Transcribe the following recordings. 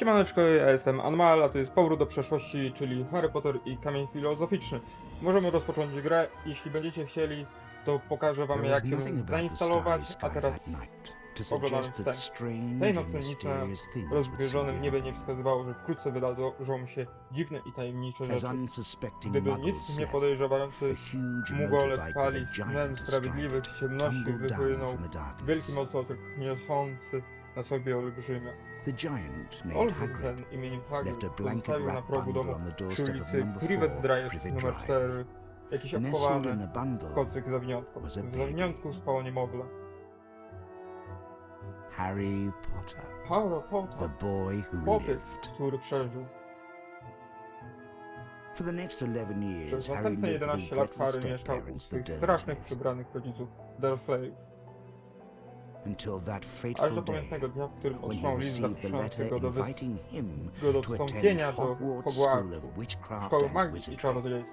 Siemaneczko, ja jestem Anmal, a to jest Powrót do przeszłości, czyli Harry Potter i Kamień Filozoficzny. Możemy rozpocząć grę, jeśli będziecie chcieli, to pokażę wam jak ją zainstalować, a teraz oglądamy wstęp. Tej nocnicy w rozbieżonym niebie nie wskazywało, że wkrótce wydarzą się dziwne i tajemnicze rzeczy. Gdyby nic nie podejrzewający Mugole spali, nen sprawiedliwych ciemności wypłynął wielki motocykl niosący na sobie olbrzymia. Olbrzym ten imieniem Hagrid pozostawił na progu domu przy ulicy Privet Drive nr 4 jakiś obchowany kocyk zawiniątką. W zawiniątku spało niemowlę. Harry Potter, Harry the Potter, boy who chłopiec, lived. który przeżył. For the next 11 years, Przez Harry następne lived with 11 his lat Harry mieszkał u the swych strasznych, przybranych rodziców Dursleyów. Until that fateful do day pamiętnego dnia, w którym when he received the letter inviting him to attend Hogwarts School of Witchcraft szkoły and Wizardry.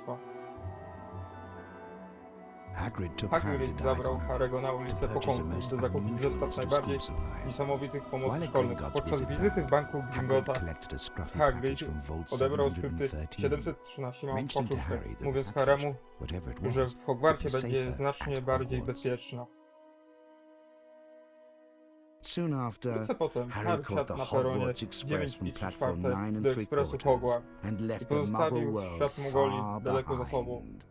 Hagrid took Hagrid zabrał Harry'ego na ulicę po purchase a konku, most by zakupić zestaw najbardziej niesamowitych pomocy szkolnych. Podczas wizyty w banku Gringota Hagrid odebrał skrypty 713, 713 małą mentioned to paczuszkę, Harry that mówiąc Haremu, że w Hogwarcie będzie znacznie bardziej bezpieczna. Soon after, Wkrótce potem Harry Harry caught wsiadł the na peronie Hogwarts Express 9 from i 3 platform czwarte 9 and do 3 ekspresu quarters Hogwarts and i left the Muggle pozostawił world świat Mugoli far daleko za sobą. behind.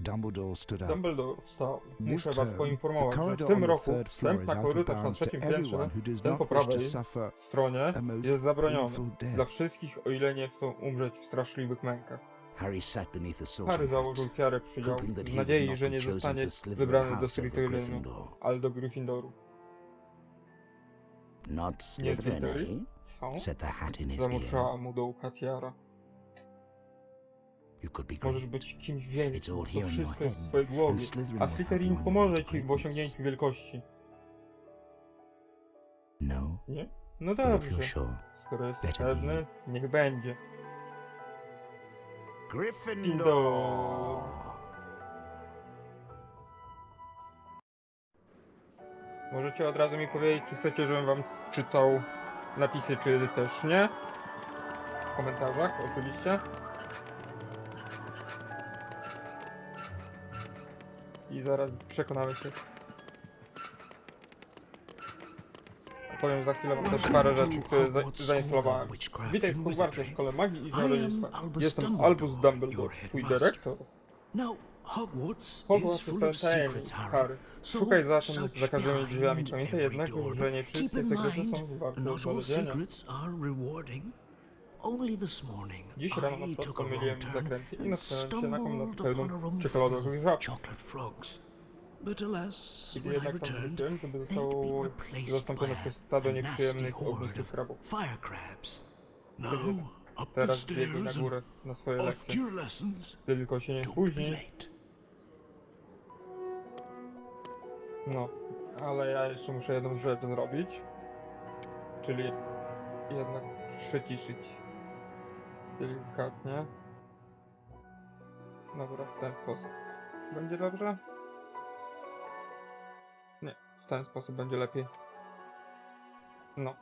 Dumbledore stood up. Dumbledore wstał. This Muszę was term, poinformować, the że w corridor tym on the roku third floor wstęp is na out of korytarz na bounds to trzecim piętrze everyone who does ten not po prawej to suffer stronie jest zabroniony painful death. dla wszystkich, o ile nie chcą umrzeć w straszliwych mękach. Harry sat beneath a sorting Harry hat, założył tiarę przydział w nadziei, że nie zostanie wybrany do Slytherinu, ale do Gryffindoru. Not Nie Slytherin, eh? Co? Zamurczała mu do ucha tiara. Możesz być kimś all to wszystko jest w twojej głowie, a Slytherin pomoże ci w osiągnięciu wielkości. No, Nie? No dobrze. Skoro jesteś be. pewny, niech będzie. Gryffindor. Możecie od razu mi powiedzieć, czy chcecie, żebym wam czytał napisy, czy też nie. W komentarzach, oczywiście. I zaraz przekonamy się. Powiem za chwilę wam też parę rzeczy, które za zainstalowałem. Witaj w Hogwarcie, Szkole Magii i Czarodziejstwa. Jestem Albus Dumbledore, twój dyrektor. Hogwarts, jest pełen tajemnic, Harry. Szukaj zatem za każdymi drzwiami. Pamiętaj jednak, że nie wszystkie sekrety są warte znalezienia. Dziś rano na wrong turn zakręty i natknąłem się na komnatę pełną czekoladowych żab. I jednak tam wróciłem, to by zostało zastąpione przez stado nieprzyjemnych ognistych krabów. fire crabs. Now, Kiedy up the Teraz biegnij na górę na swoje lekcje. Tylko się nie late. No, ale ja jeszcze muszę jedną rzecz zrobić. Czyli jednak przyciszyć delikatnie. Dobra, w ten sposób. Będzie dobrze? W ten sposób będzie lepiej. No.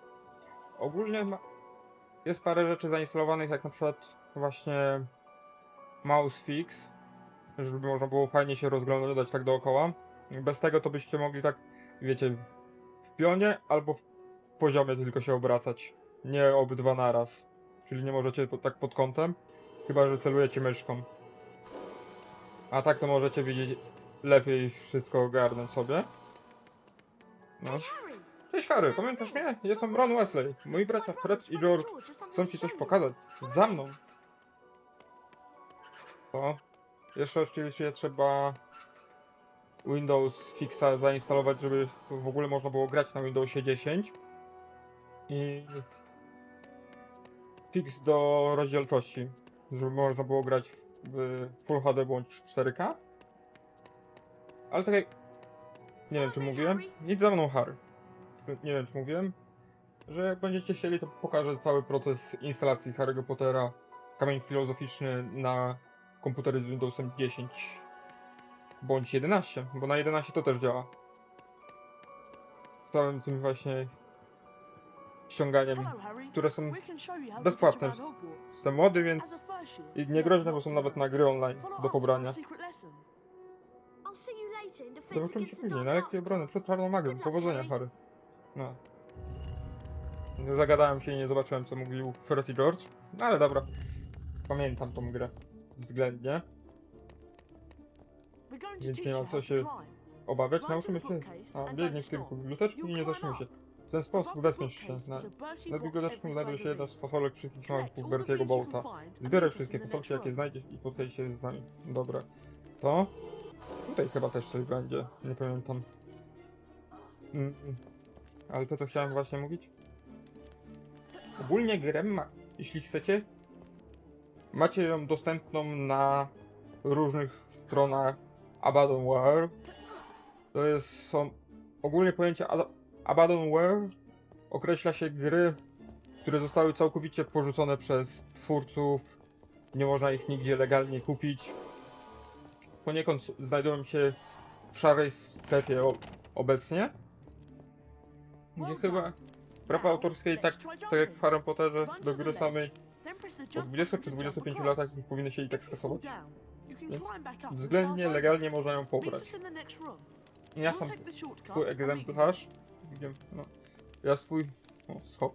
Ogólnie ma... jest parę rzeczy zainstalowanych, jak na przykład właśnie mouse fix, żeby można było fajnie się rozglądać tak dookoła. Bez tego to byście mogli tak, wiecie, w pionie albo w poziomie tylko się obracać. Nie obydwa naraz. Czyli nie możecie tak pod kątem, chyba że celujecie myszką. A tak to możecie widzieć lepiej wszystko ogarnąć sobie. No. Cześć Harry, pamiętasz mnie? Jestem Ron Wesley. Moi bracia Fred i George chcą ci coś pokazać. Za mną. To. Jeszcze oczywiście trzeba Windows Fixa zainstalować, żeby w ogóle można było grać na Windowsie 10. I fix do rozdzielczości, żeby można było grać w Full HD bądź 4K. Ale tak jak... Nie wiem czy mówiłem. Idź za mną Harry. Nie wiem czy mówiłem. Że jak będziecie chcieli to pokażę cały proces instalacji Harry'ego Pottera Kamień Filozoficzny na komputery z Windowsem 10 bądź 11, bo na 11 to też działa. Całym tym właśnie ściąganiem, które są bezpłatne. Jestem młody, więc nie groźne, bo są nawet na gry online do pobrania. Zobaczymy się później, na lekcji obrony przed luck, Powodzenia, Harry. No. Zagadałem się i nie zobaczyłem, co mówił Fred i George. No ale dobra. Pamiętam tą grę. Względnie. Więc nie ma co się. Obawiać, nauczymy the się. A, biegnie w kierunku stop. biblioteczki i nie zatrzymuj się. W ten sposób wezmiesz się. Na, is a Bertie nad box biblioteczką every znajduje się jedna z fasolek wszystkich the Bertiego Bolta. Zbieraj wszystkie fasolki, jakie znajdziesz i tutaj się z nami. Dobra. To? Tutaj chyba też coś będzie. Nie pamiętam. Mm, mm. Ale to co chciałem właśnie mówić? Ogólnie grę jeśli chcecie, macie ją dostępną na różnych stronach Abandonware. To jest, są ogólnie pojęcie Ad- Abandonware określa się gry, które zostały całkowicie porzucone przez twórców. Nie można ich nigdzie legalnie kupić. Poniekąd znajdują się w szarej strefie obecnie. Gdzie chyba prawa autorskie i tak, tak jak w Harry Potterze do gry samej jump 20 button czy to jump 25 across. latach powinny się i tak skasować. Więc Względnie legalnie można ją pobrać. Ja sam swój egzemplarz. Wiem, no. Ja swój. O, skok.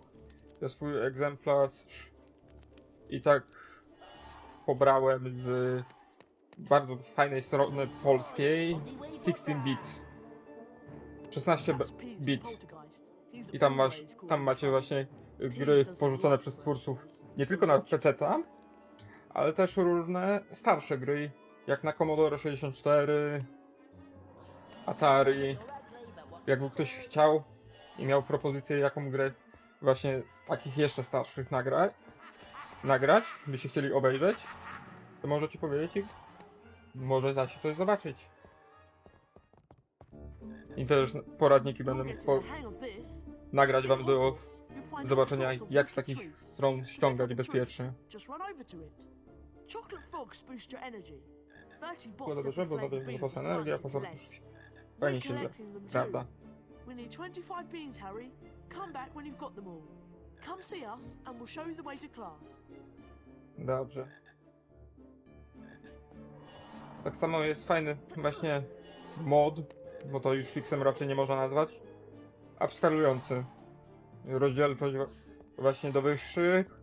Ja swój egzemplarz i tak pobrałem z bardzo fajnej strony polskiej 16 bit. 16 there. b- That's Peeves the bit. poltergeist. He's I tam masz, tam macie właśnie gry porzucone przez twórców nie tylko na PC, ale też różne starsze gry, jak na Commodore 64, Atari. Jakby ktoś chciał i miał propozycję, jaką grę właśnie z takich jeszcze starszych nagrać, nagrać, byście chcieli obejrzeć, to możecie powiedzieć może da się coś zobaczyć. I też poradniki będę po, nagrać wam do zobaczenia, jak z takich stron ściągać bezpiecznie. Bots dobrze, bo to for fun energia, to poza fajnie się gra, prawda? We need 25 beans, Harry. Come back when you've got them all. Come see us, and we'll show you the way to class. Dobrze. Tak samo jest fajny właśnie mod, bo to już fixem raczej nie można nazwać. Upscalujący. Rozdzielczość właśnie do wyższych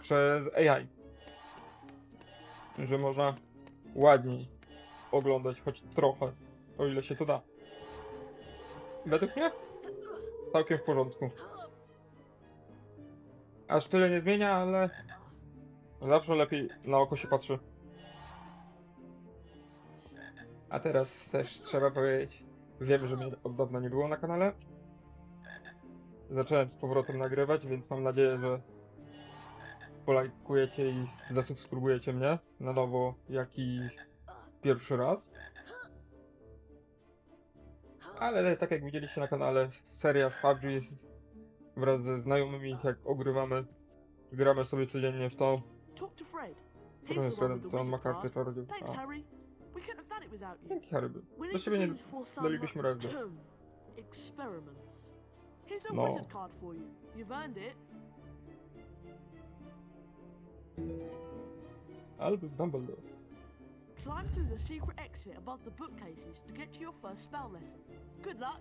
przez AI. Że można ładniej oglądać, choć trochę, o ile się to da. Według mnie całkiem w porządku. Aż tyle nie zmienia, ale zawsze lepiej na oko się patrzy. A teraz też trzeba powiedzieć, wiem, że mnie od dawna nie było na kanale. Zacząłem z powrotem nagrywać, więc mam nadzieję, że polajkujecie i zasubskrybujecie mnie na nowo, jak i pierwszy raz. Ale tak jak widzieliście na kanale, seria z PUBG wraz ze znajomymi, jak ogrywamy, gramy sobie codziennie w to. Talk to Fred. He's the one with the wizard card. Thanks, Harry. We couldn't have done it without you. dzięki Harry. We need nie beans for some dalibyśmy rady. experiments. Here's a No. wizard card for you. You've earned it. Albus Dumbledore. Climb through the secret exit above the bookcases to get to your first spell lesson. Good luck.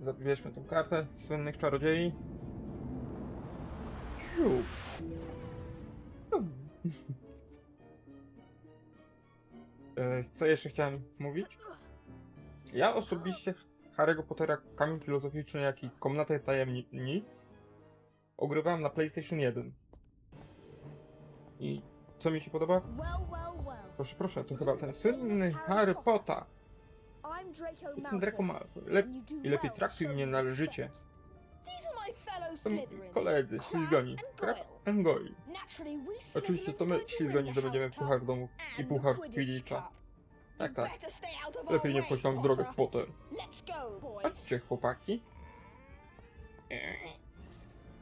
Zabierzmy tą kartę słynnych czarodziei. Siu. E, Co jeszcze chciałem mówić? Ja osobiście Harry'ego Pottera Kamień Filozoficzny, jak i Komnatę Tajemnic ogrywałem na PlayStation 1. I co mi się podoba? Proszę, proszę, to chyba ten słynny Harry Potter. Jestem Draco Malfoy. Lep lepiej traktuj mnie należycie. Koledzy, ślizgoni. Naturally, we Oczywiście to my, ślizgoni, zdobędziemy puchar domów i puchar Quidditch Quidditcha. Tak, tak. Lepiej nie wchodź nam w drogę, Potter. Chodźcie, chłopaki.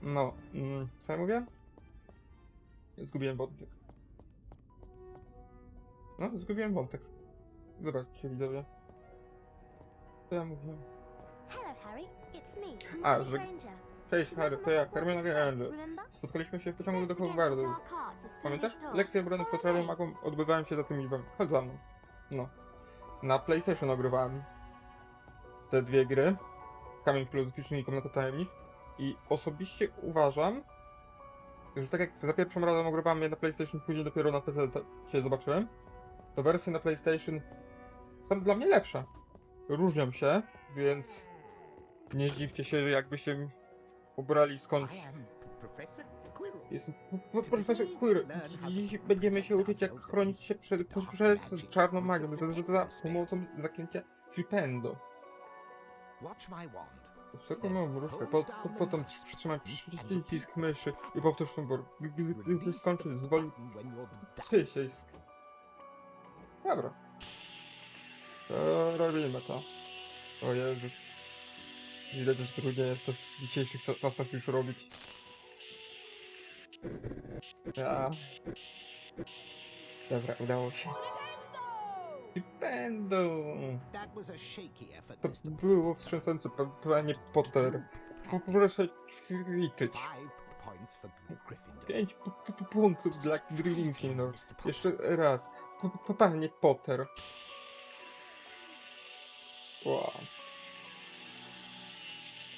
No, mm, co ja mówię? Zgubiłem wątek. No, zgubiłem wątek. Zobaczcie, widzowie. Co ja mówiłem? Hello, Harry. It's me, A, że-. Cześć Harry, to ja, Granger. Remember? Spotkaliśmy się w pociągu do Hogwartu. Pamiętasz? Lekcje obrony me. magom odbywają się za tymi drzwiami. Chodź za mną. No. Na PlayStation ogrywałem te dwie gry. Kamień Filozoficzny i Komnata Tajemnic. I osobiście uważam, że tak jak za pierwszym razem ogrywałem je na PlayStation, później dopiero na PC się zobaczyłem, to wersje na PlayStation są dla mnie lepsze. Różnią się, więc nie zdziwcie się, jakbyście ubrali skąd. Jestem profesor Quirrell. Dziś będziemy się uczyć, jak chronić się przed, przed czarną magią za, za, za pomocą zaklęcia Flipendo. Obserwuj moją wróżkę, po, po, potem przytrzymaj przycisk myszy i powtórz bor. Gdy, gdy, gdy skończy, zwoli When you're done. przycisk. Dobra. To robimy to. O Jezu. Widać, że trudniej jest to w dzisiejszych cza- czasach już robić. Ja. Dobra, udało się. I będą. A To było wstrząsające, panie Potter. Proszę ćwiczyć. Five points for Gryffindor. Pięć pu- pu- pu- punktów dla. Potter. Jeszcze raz. P- p- Panie Potter. Wow.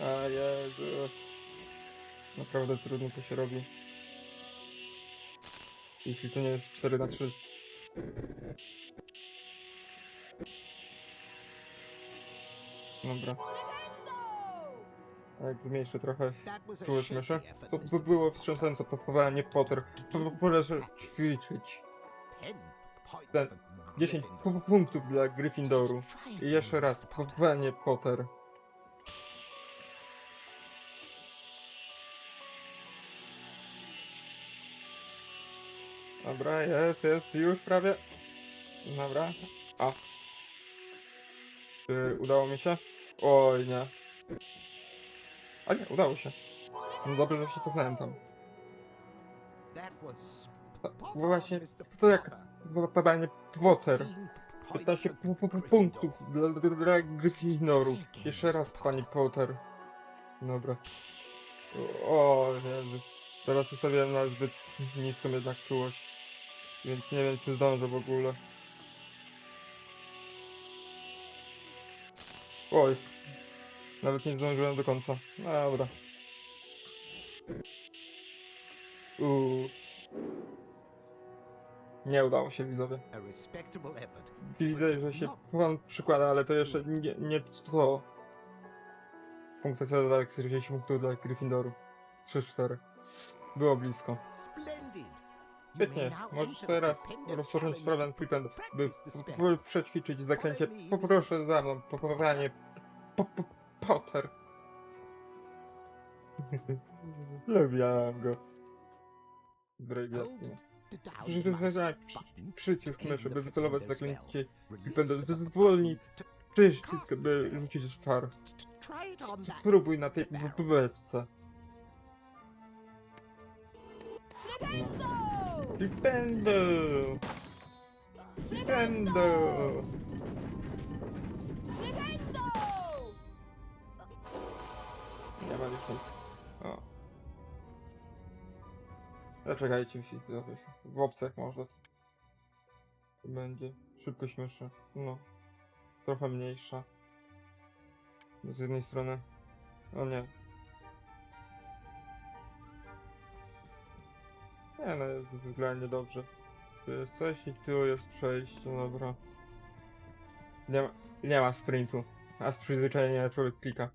A Jezu. Naprawdę trudno to się robi. Jeśli to nie jest 4 na 3. Dobra. A jak zmniejszę trochę czułość myszy, to by było wstrząsające podpowiadanie Potter. P- p- Proszę ćwiczyć. Ten points Ten- for 10 Gryffindor. pu- punktów dla Gryffindoru. I jeszcze raz, podpowiadanie Potter. Dobra, jest, jest, już prawie. Dobra. A. Czy udało mi się? Oj, nie. A nie, udało się. No dobrze, że się cofnąłem tam. Bo właśnie, to jak podpowiadanie Potter? 15 15 points pu- pu- pu- for punktów dla, dla. Jeszcze raz, pani Potter. Dobra. O, Jezu. Teraz ustawiłem na zbyt niską jednak czułość. Więc nie wiem, czy zdążę w ogóle. Oj. Nawet nie zdążyłem do końca. No dobra. Uuu. Nie udało się widzowie. Widzę, że się pan przykłada, ale to jeszcze nie, nie to. Punktacja za 40 punktów dla Gryffindoru. 3-4. Było blisko. Splendid. Świetnie, możesz teraz rozpocząć sprawę Flipendo, by przećwiczyć zaklęcie. Poproszę za mną, popowanie po, po, Potter. Lubiałem go. Button Przycisk myszy, by wycelować zaklęcie the Zwolnij przycisk, by rzucić czar. Spróbuj na tej beczce. Flipendo! Flipendo! Flipendo! Flipendo! Nie ma nic. O. Zaczekajcie, widzowie. W opcjach może. Będzie. Szybkość myszy. No. Trochę mniejsza. Z jednej strony. O nie. Nie no, jest względnie dobrze. Tu jest coś i tu jest przejście, dobra. Nie ma, nie ma sprintu. A z przyzwyczajenia człowiek klika.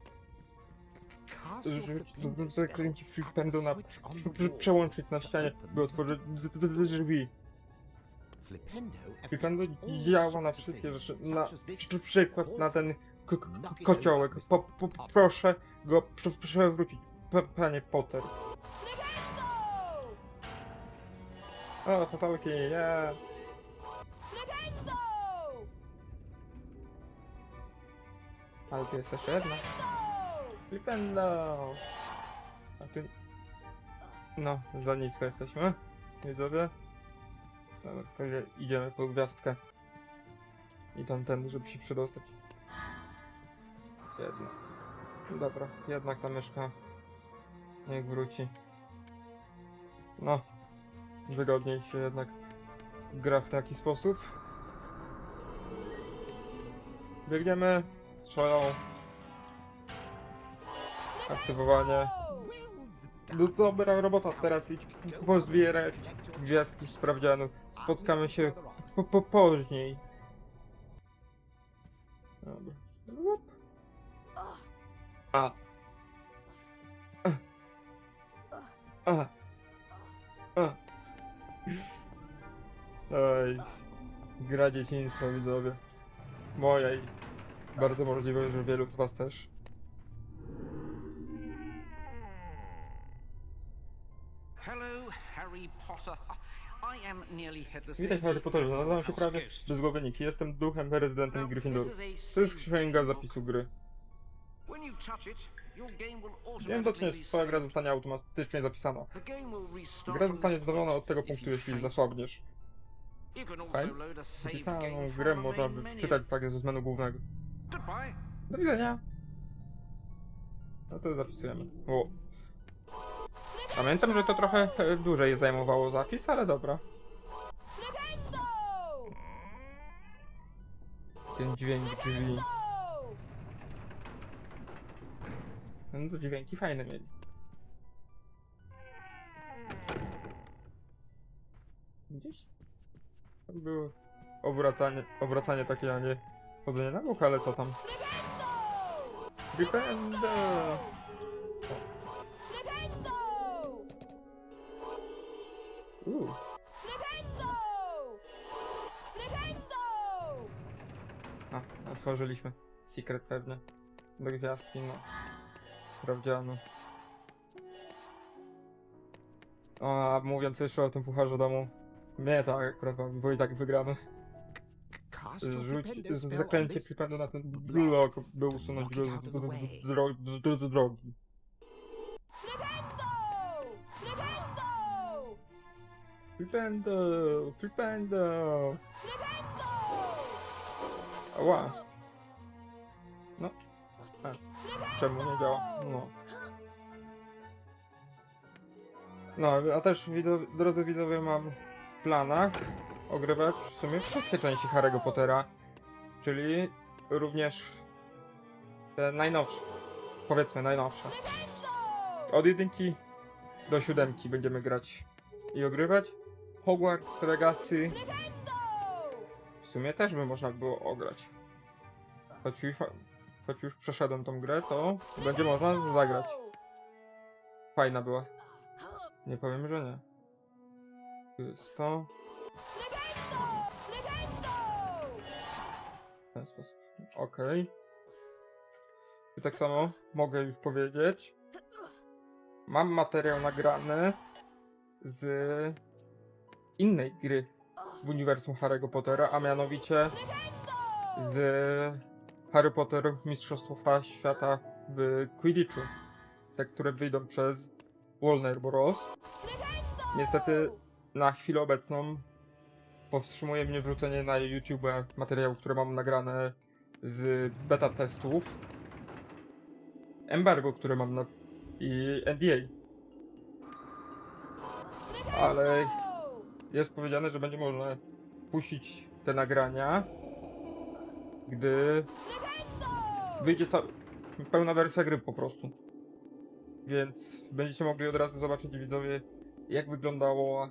Zakręci Flipendo na... Przełączyć na ścianie, by otworzyć drzwi. Flipendo działa na wszystkie rzeczy. Na przykład na ten kociołek. Po, proszę go prze przewrócić, pa panie Potter. O, fasolki, yeah. Flipendo! Ale tu jest jeszcze jedna. Flipendo! A ty... No, za nisko jesteśmy. Widzowie. Dobra, to idzie- idziemy po gwiazdkę. I tamten, żeby się przedostać. Jedna. Dobra, jednak ta myszka niech wróci. No, wygodniej się jednak gra w taki sposób. Biegniemy, strzelają. Aktywowanie. No, dobra robota, teraz idź pozbierać gwiazdki sprawdzianów. Spotkamy się po, po później. Dobra. A. A. A. A. Oj. Gra dzieciństwa widzowie. Moja i bardzo możliwe, że wielu z was też. Hello, Harry Potter. I am nearly headless. Witaj Harry Potterze, nazywam się prawie Ghost. bez głowy Nick. Jestem duchem rezydentem Gryffindoru. To jest księga zapisu gry. Wiem be twoja gra zostanie automatycznie zapisana. Gra zostanie point od tego punktu, jeśli zasłabniesz. You can also Fajnie. load a saved Zapisaną game grę można by wczytać tak z menu głównego. Goodbye. Do widzenia. No to zapisujemy. O. Pamiętam, że to trochę e, dłużej zajmowało zapis, ale dobra. Ten dźwięk drzwi. No to dźwięki fajne mieli. Gdzieś było obracanie, obracanie takie, a nie chodzenie na bok, ale co tam? Flipendo! a, otworzyliśmy. Secret pewnie. Do gwiazdki, no. Sprawdziano. O, a mówiąc jeszcze o tym pucharze domu. Nie tak akurat, bo i tak wygramy. Rzuć zaklęcie przypędu na ten blok, by usunąć it z, drogi. Flipendo! Flipendo! Flipendo! Ała. No. A, czemu nie działa? No. No, a też widzo, drodzy widzowie mam planach ogrywać w sumie wszystkie części Harry'ego Pottera, czyli również te najnowsze, powiedzmy najnowsze. Od jedynki do siódemki będziemy grać i ogrywać. Hogwarts Legacy w sumie też by można było ograć. Choć już, choć już przeszedłem tą grę, to będzie można zagrać. Fajna była. Nie powiem, że nie. Tu jest to. W ten sposób. Okej. I tak samo mogę już powiedzieć. Mam materiał nagrany z innej gry w uniwersum Harry'ego Pottera, a mianowicie z Harry Potter Mistrzostwa Świata w Quidditchu. Te, które wyjdą przez Warner Bros. Niestety na chwilę obecną powstrzymuje mnie wrzucenie na YouTube materiałów, które mam nagrane z beta testów. Embargo, które mam na i NDA. Ale jest powiedziane, że będzie można puścić te nagrania, gdy wyjdzie ca- pełna wersja gry po prostu. Więc będziecie mogli od razu zobaczyć widzowie, jak wyglądała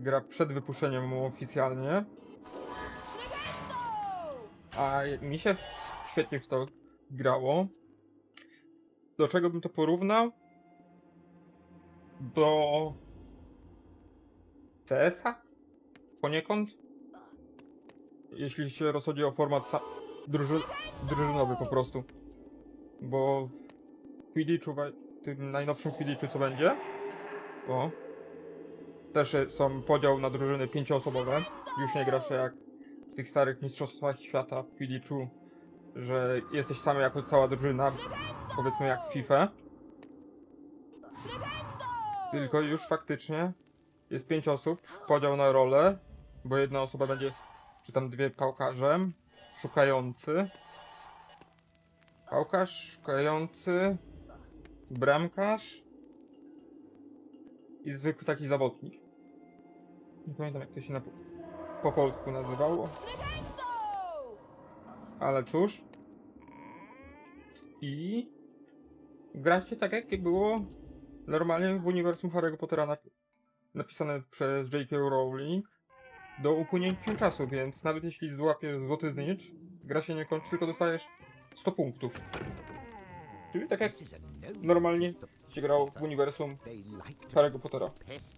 gra przed wypuszczeniem oficjalnie. A mi się świetnie w to grało. Do czego bym to porównał? Do CS-a? Poniekąd? Jeśli się rozchodzi o format druży- drużynowy po prostu. Bo w Quidditchu, wa- tym najnowszym Quidditchu co będzie, o, też są podział na drużyny pięcioosobowe. Już nie grasz jak w tych starych mistrzostwach świata w Quidditchu, że jesteś sam jako cała drużyna, powiedzmy jak w FIFA. Tylko już faktycznie jest pięć osób, podział na role, bo jedna osoba będzie, czy tam dwie pałkarzem, szukający. Pałkarz, szukający, bramkarz i zwykły taki zawodnik. Nie pamiętam jak to się na, po polsku nazywało, ale cóż. I gracie tak jak było normalnie w uniwersum Harry'ego Pottera nap- napisane przez J.K. Rowling do upłynięcia czasu, więc nawet jeśli złapiesz złoty znicz, gra się nie kończy, tylko dostajesz 100 punktów. Czyli tak jak no normalnie się grało w uniwersum Harry'ego Pottera.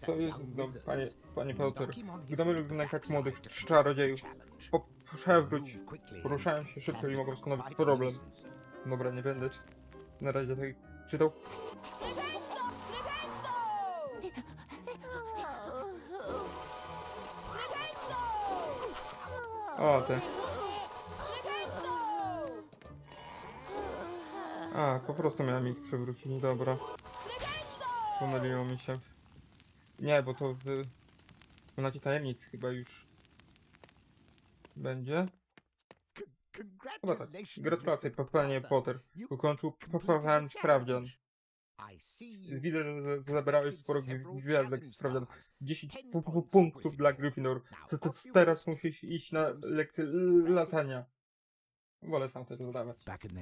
To jest, no, panie, panie Potter, little lubił nękać młodych czarodziejów, po, przewróć, poruszają się szybko i mogą stanowić problem. Dobra, nie będę na razie tak czytał. O, te. A, po prostu miałem ich przewrócić, dobra. Pomyliło mi się. Nie, bo to w... Komnacie tajemnic chyba już będzie. Chyba tak. Gratulacje, Mr. panie Potter. Ukończył the sprawdzian. Widzę, że zebrałeś sporo gwiazdek stars. 10 Ten pu- pu- points punktów dla Gryffindor. Teraz musisz iść na lekcję latania. Wolę sam też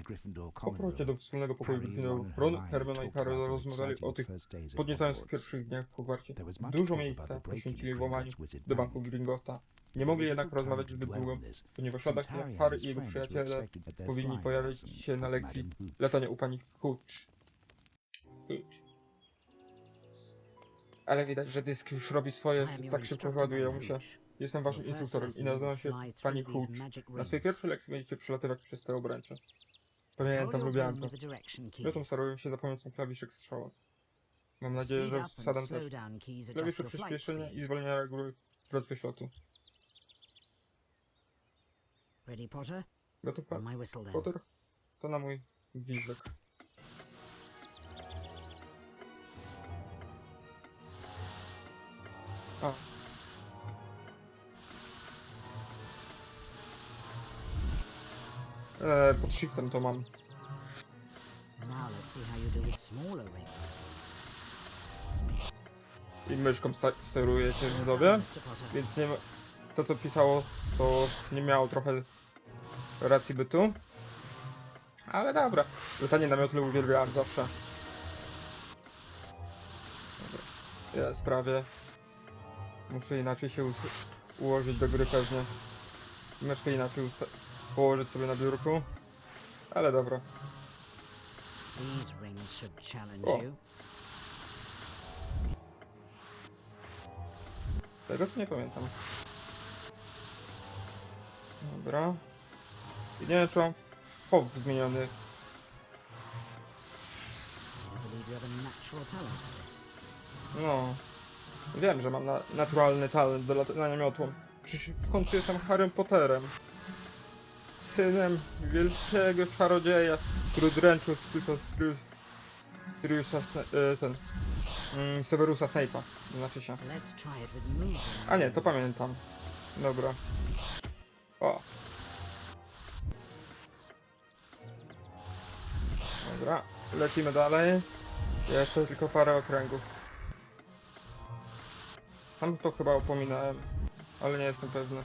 Gryffindor Po do wspólnego pokoju Harry, Gryffindoru, Ron Hermione i Harry rozmawiali o tych podniecających pierwszych dniach w Hogwarcie. Dużo miejsca poświęcili włamaniu do Bank. banku Gringotta. Nie mogli jednak rozmawiać zbyt długo, ponieważ since ladacznie Harry i jego przyjaciele powinni pojawić się na lekcji latania u pani Hooch. Hooch. Ale widać, że dysk już robi swoje, tak szybko ładują się. Jestem waszym instruktorem i nazywam się pani Hooch. Na swojej pierwszej lekcji będziecie przelatywać przez te obręcze. Pamiętam, broom to. Zresztą staruję się za pomocą klawiszek strzała. Mam nadzieję, że wsadam też klawisze przyspieszenia i zwolnienia góry prędkość lotu. Ready, Potter? Gotów. Potter? To na mój gwizdek. A. Eee, pod shiftem to mam. I myszką sta- Well widzowie. Więc nie to co pisało, to nie miało trochę racji bytu. Ale dobra. Latanie na miotle uwielbiałem zawsze. Dobra. Jest prawie. Muszę inaczej się ułożyć do gry pewnie. Myszkę inaczej usta- położyć sobie na biurku. Ale dobra. O. Tego nie pamiętam. Dobra. I nie wiem czy mam FOB zmieniony. No. Wiem, że mam na, naturalny talent do latania miotłą. Przecież w końcu jestem Harrym Potterem. Synem wielkiego czarodzieja, który dręczył tylko Sirius- Siriusa, e, ten, mm, Severusa Snape'a, znaczy się. A nie, to pamiętam. Dobra. O. Dobra, lecimy dalej. Jeszcze tylko parę okręgów. Tam to chyba upominałem, ale nie jestem pewny.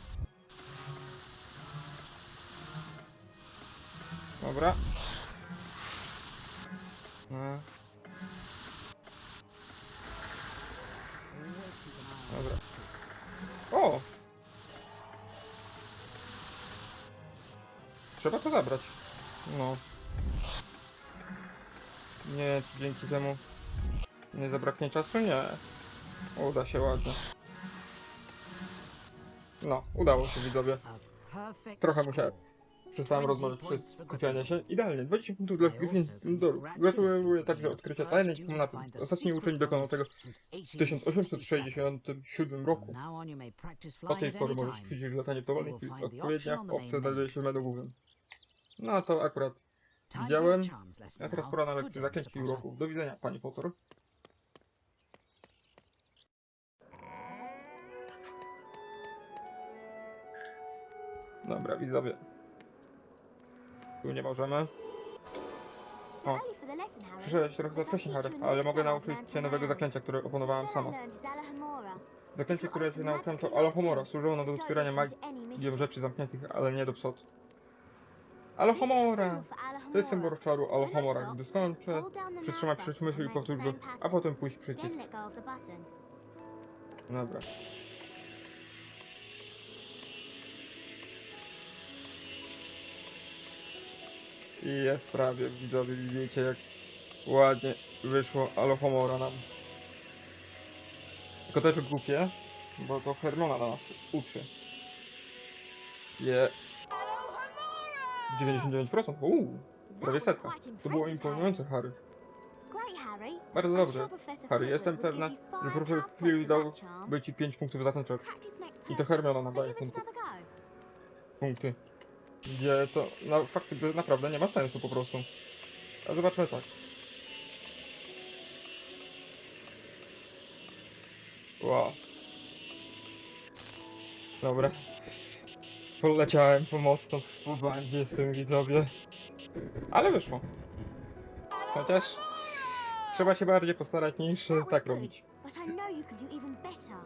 Dobra. No, Dobra. O! Trzeba to zabrać. No. Nie, czy dzięki temu nie zabraknie czasu? Nie. Uda się ładnie. No, udało się widzowie. Trochę musiałem. Przestałem 20 rozmawiać przez skupianie się. Gryffindor. Idealnie, 20 punktów dla I congratulate Gratuluję także odkrycia tajnej komnaty. Ostatni uczeń dokonał tego w 1867. 1867 roku. Od tej pory możesz ćwiczyć latanie w dowolnej will chwili. find the Odpowiednia option on the opcja znajduje się w menu głównym. No to akurat widziałem. a teraz pora na lekcję day, Mr. zakręci Potter. uroków. Do widzenia, pani Potter. Dobra, widzowie. Tu nie możemy. O. Przyszedłeś trochę za wcześnie, Harry, ale mogę nauczyć cię nowego now. zaklęcia, które opanowałem sama. Zaklęcie, które open nauczyłem, to Alohomora. Służyło ono do otwierania magii rzeczy zamkniętych, ale nie do psot. Alohomora! To jest symbol czaru Alohomora. Gdy skończę, przytrzymaj button i powtórz go, a potem puść przycisk. Dobra. I jest prawie, widzowie, widzicie jak ładnie wyszło Alohomora nam. Tylko też głupie, bo to Hermiona na nas uczy. Je... 99%? Uuu, prawie setka. To było imponujące, Harry. Bardzo dobrze. Harry, jestem pewna, że profesor house Flitwick points dał for that charm. by ci 5 punktów za ten I to Hermiona so nam daje give it punktów. another go. Punkty. Gdzie to no, faktycznie naprawdę nie ma sensu po prostu. A zobaczmy tak. Wow. Dobra. Poleciałem po mostu po bandzie tym widzowie. Ale wyszło. Chociaż trzeba się bardziej postarać niż tak robić. But I know you could do even better.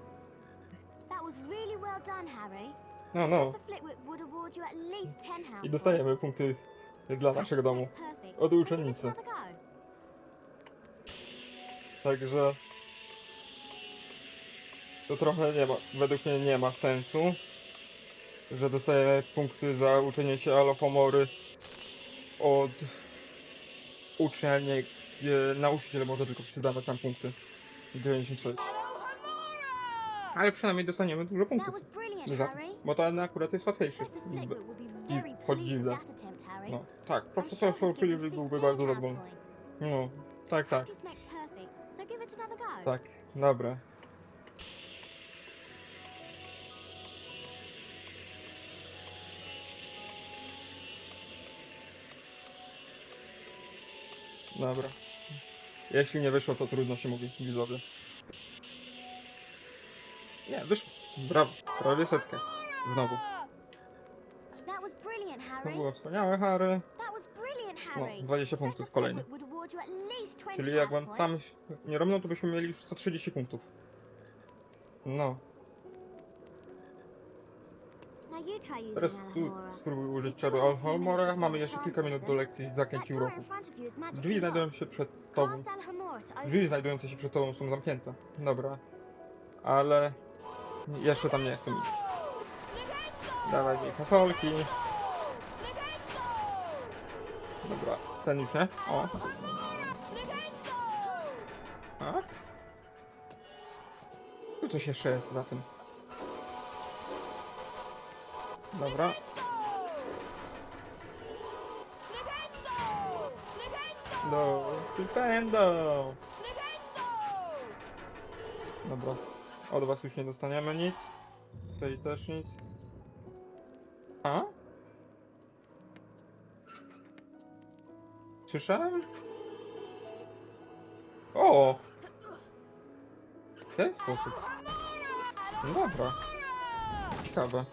That was really well done, Harry. No, no. Professor Flitwick would award you at least 10 house I dostajemy punkty dla naszego domu. Od uczennicy. Także to trochę nie ma, według mnie nie ma sensu, że dostajemy punkty za uczenie się alopomory od uczelni, gdzie nauczyciel może tylko przydawać nam punkty. 96. Ale przynajmniej dostaniemy dużo punktów. Za, bo ten akurat jest łatwiejszy. Flitwick I very choć pleased with dziwne. that attempt, Harry. No, tak, profesor Filip byłby 15 bardzo points. No, tak, tak, tak, dobra. Dobra. Jeśli nie wyszło, to trudno się mówi, widzowie. Nie, wyszło. Brawo, prawie setkę. Znowu. To było wspaniałe, Harry. No, Harry. 20 punktów kolejny. Flitwick would award you at least 20 Czyli jak wam tam nie równo, to byśmy mieli już 130 punktów. No, teraz tu spróbuj użyć czaru have a few Alhomora. minutes Mamy jeszcze kilka minut do lekcji door uroku. Drzwi znajdują się przed tobą. Drzwi znajdujące się przed tobą są zamknięte. Dobra. Ale jeszcze tam nie chcę iść. Dawaj mi fasolki. Dobra, ten już nie? O. Tak? Tu coś jeszcze jest za tym. Dobra. No, Nintendo! Dobra, od was już nie dostaniemy nic. Tutaj też nic. A? Słyszałem? O! W ten sposób. No dobra. Ciekawe.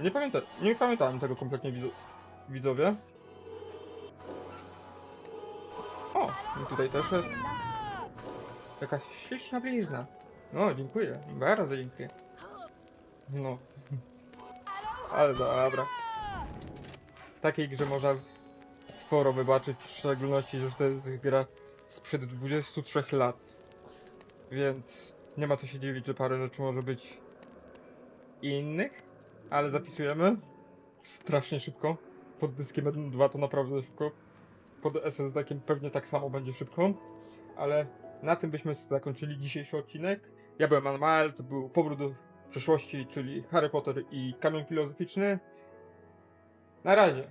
Nie pamiętam, nie pamiętałem tego kompletnie widzo widzowie. O, i tutaj też jest jakaś śliczna blizna. No, dziękuję, bardzo dziękuję. No. Ale dobra. Takiej grze można sporo wybaczyć, w szczególności, że to jest gra sprzed 23 lat. Więc nie ma co się dziwić, że parę rzeczy może być innych, ale zapisujemy strasznie szybko. Pod dyskiem 1 2 to naprawdę szybko. Pod SSD-kiem pewnie tak samo będzie szybko. Ale na tym byśmy zakończyli dzisiejszy odcinek. Ja byłem Anmael, to był powrót do przeszłości, czyli Harry Potter i kamień filozoficzny. Na razie.